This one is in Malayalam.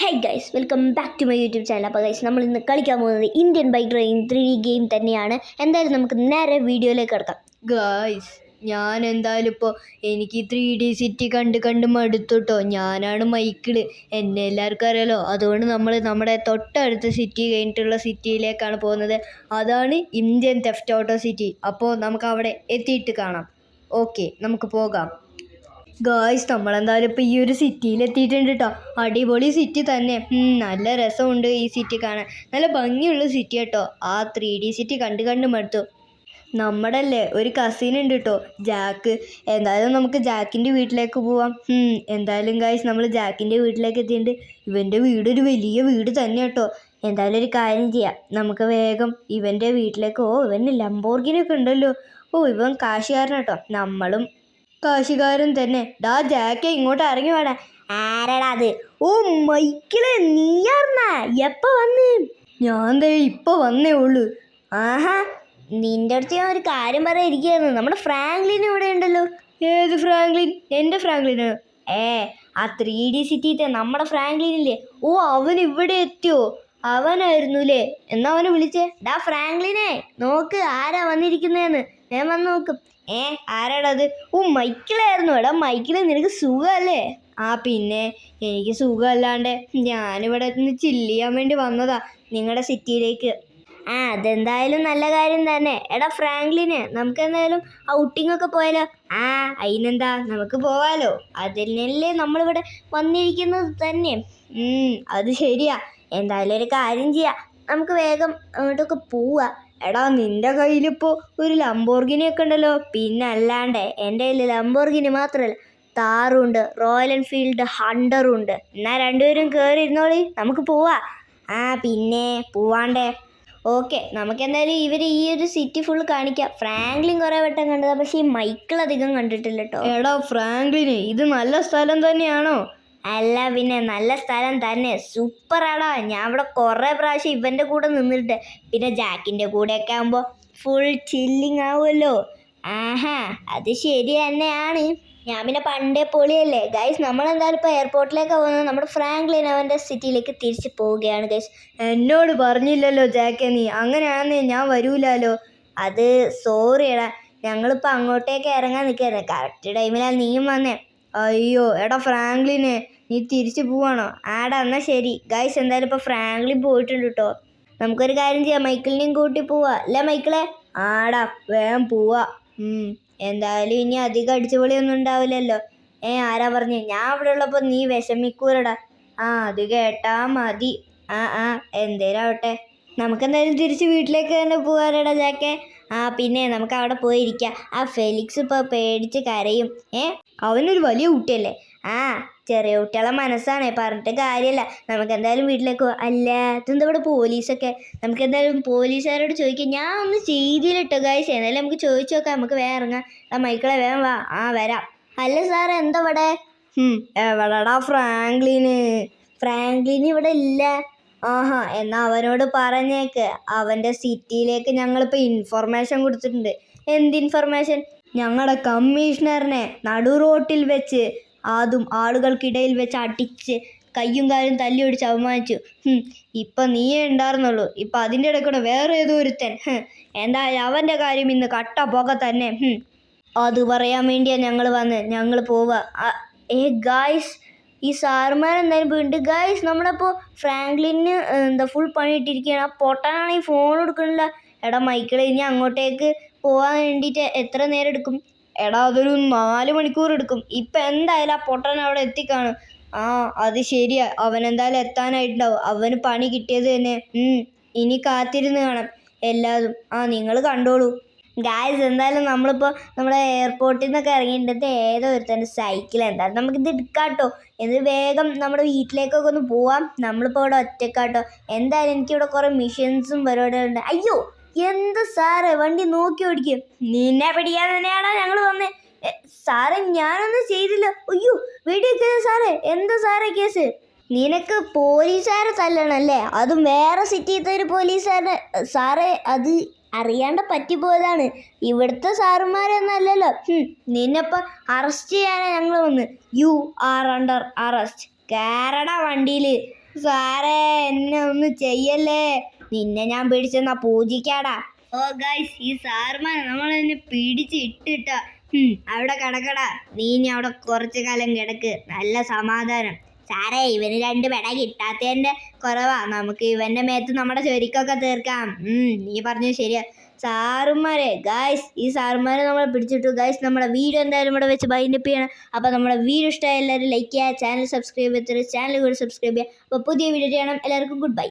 Hey guys welcome back to my YouTube channel അപ്പോൾ ഗൈസ് നമ്മൾ ഇന്ന് കളിക്കാൻ പോകുന്നത് Indian bike driving three D game തന്നെയാണ്. എന്തായാലും നമുക്ക് നേരെ വീഡിയോയിലേക്ക് കിടക്കാം. ഗൈസ് ഞാൻ എന്തായാലും ഇപ്പോൾ എനിക്ക് ത്രീ ഡി സിറ്റി കണ്ട് കണ്ട് മടുത്തുട്ടോ. ഞാനാണ് മൈക്കിൾ എന്നെ എല്ലാവർക്കും അറിയാലോ. അതുകൊണ്ട് നമ്മൾ നമ്മുടെ തൊട്ടടുത്ത സിറ്റി കഴിഞ്ഞിട്ടുള്ള സിറ്റിയിലേക്കാണ് പോകുന്നത്. അതാണ് ഇന്ത്യൻ തെഫ്റ്റ് ഓട്ടോ സിറ്റി അപ്പോൾ നമുക്ക് അവിടെ എത്തിയിട്ട് കാണാം. ഓക്കെ നമുക്ക് പോകാം. ഗായ്സ് നമ്മളെന്തായാലും ഇപ്പോൾ ഈ ഒരു സിറ്റിയിൽ എത്തിയിട്ടുണ്ട് കേട്ടോ അടിപൊളി സിറ്റി തന്നെ. നല്ല രസമുണ്ട് ഈ സിറ്റി കാണാൻ. നല്ല ഭംഗിയുള്ള സിറ്റി കേട്ടോ ആ ത്രീ ഡി സിറ്റി കണ്ട് കണ്ട് മടുത്തു. നമ്മുടെ അല്ലേ ഒരു കസിൻ ഉണ്ട് കേട്ടോ ജാക്ക്. എന്തായാലും നമുക്ക് ജാക്കിന്റെ വീട്ടിലേക്ക് പോവാം. എന്തായാലും ഗായ്സ് നമ്മൾ ജാക്കിന്റെ വീട്ടിലേക്ക് എത്തിയിട്ടുണ്ട്. ഇവന്റെ വീട് ഒരു വലിയ വീട് തന്നെ കേട്ടോ എന്തായാലും ഒരു കാര്യം ചെയ്യാം. നമുക്ക് വേഗം ഇവന്റെ വീട്ടിലേക്ക് ഓ ഇവന് ലംബോർഗിനൊക്കെ ഉണ്ടല്ലോ. ഓ ഇവൻ കാശുകാരനാട്ടോ നമ്മളും കാശുകാരൻ തന്നെ ഡാ ജാക്കെ ഇങ്ങോട്ട് ഇറങ്ങി വേണ ആരടാ അത്? ഓ മൈക്കിൾ നീയാർന്ന? എപ്പ വന്ന്? ഞാൻ ദേ ഇപ്പൊ വന്നേ ഉള്ളൂ. ആഹാ നിന്റെ അടുത്ത് ഞാൻ ഒരു കാര്യം പറയാൻ ഇരിക്കുന്നു നമ്മുടെ ഫ്രാങ്ക്ലിൻ ഇവിടെ ഉണ്ടല്ലോ. ഏത് ഫ്രാങ്ക്ലിൻ? എന്റെ ഫ്രാങ്ക്ലിന് ഏ ആ ത്രീ ഡി സിറ്റിത്തെ നമ്മുടെ ഫ്രാങ്ക്ലിൻ ഇല്ലേ? ഓ അവൻ ഇവിടെ എത്തിയോ? അവനായിരുന്നു അല്ലേ എന്നാ അവനെ വിളിച്ചേ. ഡാ ഫ്രാങ്ക്ലിനെ നോക്ക് ആരാ വന്നിരിക്കുന്നതെന്ന് ഞാൻ വന്ന് നോക്കും. ഏ ആരാടത് ഓ മൈക്കിളായിരുന്നു. എടാ മൈക്കിൾ നിനക്ക് സുഖമല്ലേ ആ പിന്നെ എനിക്ക് സുഖമല്ലാണ്ട് ഞാനിവിടെ നിന്ന് ചില്ല് ചെയ്യാൻ വേണ്ടി വന്നതാ നിങ്ങളുടെ സിറ്റിയിലേക്ക്. ആ അതെന്തായാലും നല്ല കാര്യം തന്നെ. എടാ ഫ്രാങ്ക്ലിന് നമുക്ക് എന്തായാലും ഔട്ടിംഗ് ഒക്കെ പോയാലോ? ആ അതിനെന്താ നമുക്ക് പോവാലോ. അതിനല്ലേ നമ്മളിവിടെ വന്നിരിക്കുന്നത് തന്നെ. അത് ശരിയാ. എന്തായാലും ഒരു കാര്യം ചെയ്യാം. നമുക്ക് വേഗം അങ്ങോട്ടൊക്കെ പോവാ. എടാ നിന്റെ കയ്യിലിപ്പോ ഒരു ലംബോർഗിനി ഒക്കെ ഉണ്ടല്ലോ. പിന്നെ അല്ലാണ്ട് എന്റെ കയ്യിൽ ലംബോർഗിനി മാത്രമല്ല താറുണ്ട് റോയൽ എൻഫീൽഡ് ഹണ്ടറുണ്ട് എന്നാ രണ്ടുപേരും കയറി ഇരുന്നോളി നമുക്ക് പോവാ. ആ പിന്നെ പോവാണ്ടേ. ഓക്കെ നമുക്ക് എന്തായാലും ഇവർ ഈ ഒരു സിറ്റി ഫുൾ കാണിക്കാം. ഫ്രാങ്ക്ലിൻ കുറേ വട്ടം കണ്ടതാ പക്ഷേ ഈ മൈക്കിൾ അധികം കണ്ടിട്ടില്ല കേട്ടോ എടാ ഫ്രാങ്ക്ലിന് ഇത് നല്ല സ്ഥലം തന്നെയാണോ? അല്ല പിന്നെ നല്ല സ്ഥലം തന്നെ. സൂപ്പറാടാ ഞാൻ ഇവിടെ കുറേ പ്രാവശ്യം ഇവന്റെ കൂടെ നിന്നിട്ട് പിന്നെ ജാക്കിന്റെ കൂടെയൊക്കെ ആകുമ്പോൾ ഫുൾ ചില്ലിങ് ആവുമല്ലോ. ആഹാ അത് ശരി തന്നെയാണ്. ഞാൻ പിന്നെ പണ്ടേ പൊളിയല്ലേ. ഗൈസ് നമ്മളെന്തായാലും ഇപ്പോൾ എയർപോർട്ടിലേക്ക് പോകുന്നത്. നമ്മുടെ ഫ്രാങ്ക്ലിൻ അവന്റെ സിറ്റിയിലേക്ക് തിരിച്ച് പോവുകയാണ് ഗൈസ് എന്നോട് പറഞ്ഞില്ലല്ലോ ജാക്കെ നീ. അങ്ങനെയാണെന്നേ ഞാൻ വരൂലല്ലോ അത് സോറിയടാ ഞങ്ങളിപ്പോൾ അങ്ങോട്ടേക്ക് ഇറങ്ങാൻ നിൽക്കുകയായിരുന്നു. കറക്റ്റ് ടൈമിലാണ് നീയും വന്നേ. അയ്യോ എടാ ഫ്രാങ്ക്ലിനെ നീ തിരിച്ചു പോവാണോ? ആടാ എന്നാ ശരി. ഗൈസ് എന്തായാലും ഇപ്പോൾ ഫ്രാങ്ക്ലിൻ പോയിട്ടുണ്ട് കേട്ടോ നമുക്കൊരു കാര്യം ചെയ്യാം. മൈക്കിളിനെയും കൂട്ടി പോവാ. അല്ലേ മൈക്കിളെ? ആടാ വേഗം പോവാ. എന്തായാലും ഇനി അധികം അടിച്ചുപൊളിയൊന്നും ഉണ്ടാവില്ലല്ലോ. ഏ ആരാ പറഞ്ഞു? ഞാൻ അവിടെ ഉള്ളപ്പോൾ നീ വിഷമിക്കൂലടാ. ആ അത് കേട്ടാ മതി. ആ ആ എന്തേലാവട്ടെ നമുക്കെന്തായാലും തിരിച്ച് വീട്ടിലേക്ക് തന്നെ പോകാനടാ ജാക്കെ. ആ പിന്നെ നമുക്ക് അവിടെ പോയിരിക്കാം. ആ ഫെലിക്സ് ഇപ്പോൾ പേടിച്ച് കരയും. ഏ അവനൊരു വലിയ കുട്ടിയല്ലേ? ആ ചെറിയ കുട്ടികളെ മനസ്സാണ്. പറഞ്ഞിട്ട് കാര്യമല്ല നമുക്ക് എന്തായാലും വീട്ടിലേക്ക് പോവാം. അല്ല ഇതെന്താ ഇവിടെ പോലീസൊക്കെ? നമുക്ക് എന്തായാലും പോലീസുകാരോട് ചോദിക്കാം. ഞാൻ ഒന്ന് ചെയ്തിട്ടോ കാഴ്ച എന്നാലും നമുക്ക് ചോദിച്ചു നോക്കാം. നമുക്ക് വേറെ ഇറങ്ങാം. ആ മൈക്കിളെ വേഗം വാ. ആ വരാം. അല്ല സാർ എന്താ ഇവിടെ? എവിടെടാ ഫ്രാങ്ക്ലിന്? ഫ്രാങ്ക്ലിൻ ഇവിടെ ഇല്ല. ആഹാ എന്നാ അവനോട് പറഞ്ഞേക്ക്. അവന്റെ സിറ്റിയിലേക്ക് ഞങ്ങളിപ്പോൾ ഇൻഫർമേഷൻ കൊടുത്തിട്ടുണ്ട്. എന്ത് ഇൻഫർമേഷൻ ഞങ്ങളുടെ കമ്മീഷണറിനെ നടു റോട്ടിൽ വെച്ച് അതും ആളുകൾക്കിടയിൽ വെച്ച് അടിച്ച് കയ്യും കാലും തല്ലി അപമാനിച്ചു. ഇപ്പൊ നീയേ ഉണ്ടായിരുന്നുള്ളൂ. ഇപ്പൊ അതിന്റെ ഇടയ്ക്കൂടെ കൂടെ വേറെ ഏതോ ഒരുത്തൻ. എന്തായാലും അവന്റെ കാര്യം ഇന്ന് കട്ട പോക തന്നെ. അത് പറയാൻ വേണ്ടിയാ ഞങ്ങൾ വന്ന്. ഞങ്ങൾ പോവാ. ആ, ഏ ഗായ്സ് ഈ സാറുമാർ എന്തായാലും വീണ്ടും ഗായ്സ് നമ്മളപ്പോൾ ഫ്രാങ്ക്ലിന് എന്താ ഫുൾ പണിയിട്ടിരിക്കുകയാണ് ആ പൊട്ടാനാണെങ്കിൽ ഫോൺ എടുക്കണില്ല. എടാ മൈക്കിൾ ഇനി അങ്ങോട്ടേക്ക് പോകാൻ വേണ്ടിയിട്ട് എത്ര നേരം എടുക്കും? എടാ അതൊരു നാല് മണിക്കൂർ എടുക്കും. ഇപ്പൊ എന്തായാലും ആ പൊട്ടൻ അവിടെ എത്തിക്കാണും. ആ അത് ശരിയാ. അവൻ എന്തായാലും എത്താനായിട്ടുണ്ടാവും. അവന് പണി കിട്ടിയത് തന്നെ. ഇനി കാത്തിരുന്ന് കാണാം എല്ലാതും ആ നിങ്ങൾ കണ്ടോളൂ. ഗായ്സ് എന്തായാലും നമ്മളിപ്പോൾ നമ്മുടെ എയർപോർട്ടിൽ നിന്നൊക്കെ ഇറങ്ങിയിട്ടുണ്ട് ഏതോ ഒരുത്തന്റെ സൈക്കിൾ എന്തായാലും നമുക്കിത് എടുക്കാട്ടോ. എന്നിട്ട് വേഗം നമ്മുടെ വീട്ടിലേക്കൊക്കെ ഒന്ന് പോവാം. നമ്മളിപ്പോൾ ഇവിടെ ഒറ്റക്കാട്ടോ. എന്തായാലും എനിക്കിവിടെ കുറേ മിഷൻസും പരിപാടികളുണ്ട്. അയ്യോ എന്ത് സാറേ വണ്ടി നോക്കി ഓടിക്കും? നിന്നെ പിടിക്കാൻ തന്നെയാണോ ഞങ്ങൾ വന്നേ? സാറേ ഞാനൊന്നും ചെയ്തില്ല. അയ്യോ വെടിയൊക്കെ സാറേ എന്താ സാറേ കേസ്? നിനക്ക് പോലീസുകാരെ തല്ലണല്ലേ അതും വേറെ സിറ്റിയിലത്തെ ഒരു പോലീസുകാരനെ. സാറേ അത് അറിയാണ്ട് പറ്റിപ്പോയതാണ്. ഇവിടുത്തെ സാറുമാരൊന്നല്ലല്ലോ. നിന്നെപ്പം അറസ്റ്റ് ചെയ്യാനാണ് ഞങ്ങൾ വന്ന്. യു ആർ അണ്ടർ അറസ്റ്റ് കയറട വണ്ടിയിൽ സാറേ എന്നെ ഒന്നും ചെയ്യല്ലേ? നിന്നെ ഞാൻ പിടിച്ചെന്നാ പൂജിക്കാടാ. ഓ ഗൈസ് ഈ സാർമാർ നമ്മളെന്നെ പിടിച്ച് ഇട്ടിട്ട. അവിടെ കിടക്കടാ. നീ ഇനി അവിടെ കുറച്ചു കാലം കിടക്ക്. നല്ല സമാധാനം. സാറേ ഇവന് രണ്ട് പെട കിട്ടാത്തതിന്റെ കുറവാ. നമുക്ക് ഇവന്റെ മേത്ത് നമ്മുടെ ചൊരിക്കൊക്കെ തീർക്കാം. നീ പറഞ്ഞു ശരിയാ. സാറുമാരെ. ഗായ്സ് ഈ സാറുമാരെ നമ്മൾ പിടിച്ചിട്ടു. ഗായ്സ് നമ്മുടെ വീഡിയോ എന്തായാലും ഇവിടെ വെച്ച് ബൈൻഡപ്പ് ചെയ്യണം. അപ്പോൾ നമ്മുടെ വീഡിയോ ഇഷ്ടമായ എല്ലാവരും ലൈക്ക് ചെയ്യുക ചാനൽ സബ്സ്ക്രൈബ് ചെയ്തിട്ട് ചാനൽ കൂടി സബ്സ്ക്രൈബ് ചെയ്യുക. അപ്പോൾ പുതിയ വീഡിയോ ചെയ്യണം എല്ലാവർക്കും ഗുഡ് ബൈ